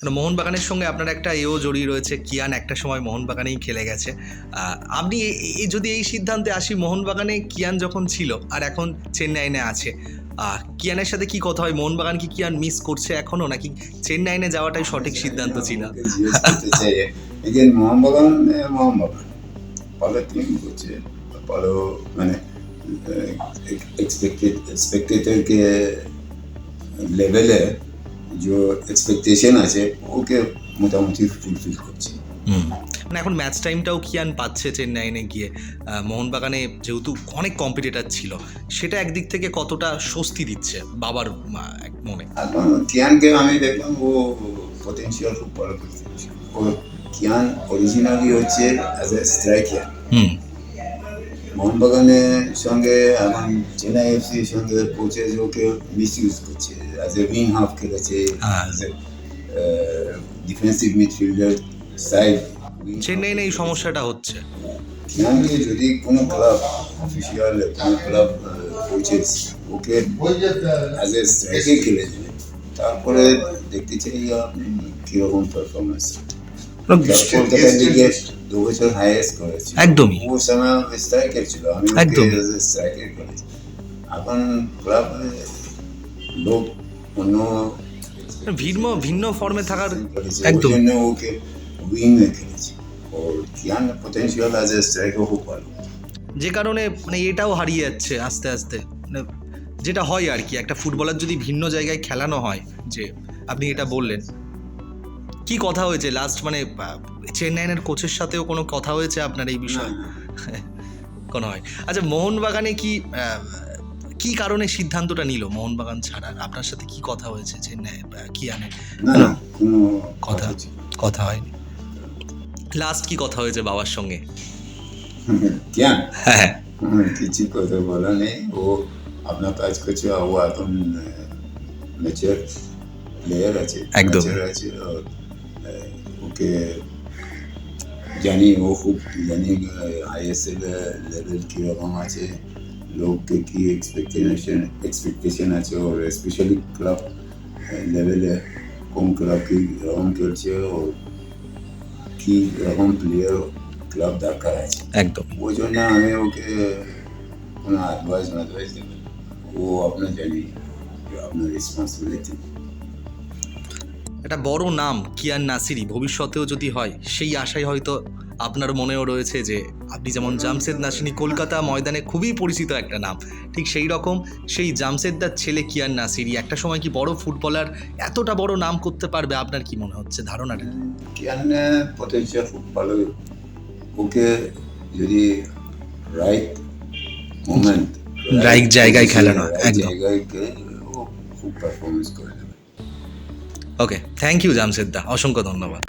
মানে মোহনবাগানের সঙ্গে আপনার একটা এও জড়িয়ে রয়েছে, কিয়ান একটা সময় মোহনবাগানেই খেলে গেছে। আপনি যদি এই সিদ্ধান্তে আসি, মোহনবাগানে কিয়ান যখন ছিল আর এখন চেন্নাইনে আছে কিয়ানের সাথে কি কথা হয়? মোহনবাগান কি কিয়ান মিস করছে এখনও? নাকি চেন্নাইনে যাওয়াটাই সঠিক সিদ্ধান্ত ছিল মোহনবাগান মোহনবাগান। টিম করছে। মানে এক্সপেক্টেড লেভেলে যে এক্সপেকটেশন আছে ওকে মোটামুটি ফুলফিল করছে। হুম। মানে এখন ম্যাচ টাইমটাও কিয়ান পাচ্ছে চেন্নাইনে গিয়ে? মোহনবাগানে যেহেতু অনেক কম্পিটিটার ছিল সেটা একদিক থেকে কতটা স্বস্তি দিচ্ছে বাবার মনে? কিয়ানকে আমি দেখলাম ও পটেনশিয়াল খুব ও কিয়ান অরিজিনালি হচ্ছে অ্যাজ এ স্ট্রাইকার হুম। মোহনবাগানের সঙ্গে এখন চেন্নাই এফসির সঙ্গে কোচে ওকে মিস ইউজ করছে। অ্যাজ এ উইং হাফ খেলেছে। As a defensive midfielder side চেন্নাইনে এই সমস্যাটা হচ্ছে। কিয়ানকে যদি কোনো ক্লাব অফিসিয়াল কোনো ক্লাব কোচেস ওকে অ্যাজ এ স্ট্রাইকার খেলেছে তারপরে দেখতে চাই আপনি কীরকম পারফরমেন্স কলকাতার লিগে দু বছর হাইয়েস্ট করেছে। একদমই। স্ট্রাইকার ছিল আমি একদম স্ট্রাইকার করেছি। এখন ক্লাব লোক অন্য ভিন্ন ভিন্ন ফর্মে থাকার একদম। জন্য ওকে উইং এ খেলেছে। ওর কিয়ান পটেনশিয়াল এ স্ট্রাইকার খুব ভালো। যে কারণে মানে এটাও হারিয়ে যাচ্ছে আস্তে আস্তে। মানে যেটা হয় আর কি একটা ফুটবলার যদি ভিন্ন জায়গায় খেলানো হয় যে আপনি এটা বললেন কি কথা হয়েছে? লাস্ট মানে চেন্নাইয়ের কোচের সাথেও কোনো কথা হয়েছে আপনার এই বিষয়ে? কোনো হয়। আচ্ছা মোহনবাগানে কি কি কারণে সিদ্ধান্তটা নিল মোহনবাগান ছাড়া আপনার সাথে কি কথা হয়েছে চেন্নাই আহ, কিয়ানে না না কোনো কথা কথা হয়নি। লাস্ট কি কথা হয়েছে বাবার সঙ্গে? হ্যাঁ আমার কিছু কথা বলা নেই। ও আপনার কাজ করছে ও এখন প্লেয়ার আছে। একদম। আছে। আর, আহ, ওকে জানি ও খুব জানি আইএসএল লেভেল কীরকম আছে লোককে কি এক্সপেকটেশন এক্সপেকটেশন আছে ওর স্পেশালি ক্লাব লেভেলে কোন ক্লাব কি রকম খেলছে ও কি রকম প্লেয়ার ক্লাব দরকার আছে একদম ওই জন্য আমি ওকে কোনো অ্যাডভাইস অ্যাডভাইস দেবেন ও আপনার জানি যে আপনার রেসপন্সিবিলিটি একটা বড় নাম কিয়ান নাসিরি ভবিষ্যতেও যদি হয় সেই আশায় হয়তো আপনার মনেও রয়েছে যে আপনি যেমন জামশেদ নাসিনি কলকাতা ময়দানে খুবই পরিচিত একটা নাম ঠিক সেই রকম সেই জামশেদদার ছেলে কিয়ান নাসিরি একটা সময় কি বড় ফুটবলার এতটা বড় নাম করতে পারবে আপনার কি মনে হচ্ছে ধারণাটা কিয়ান পটেনশিয়াল ভালো ওকে যদি রাইট মোমেন্ট Right জায়গায় খেলানো, একদম। জায়গায় ও খুব পারফরমেন্স করে ওকে থ্যাংক ইউ জামশেদ্দা অসংখ্য ধন্যবাদ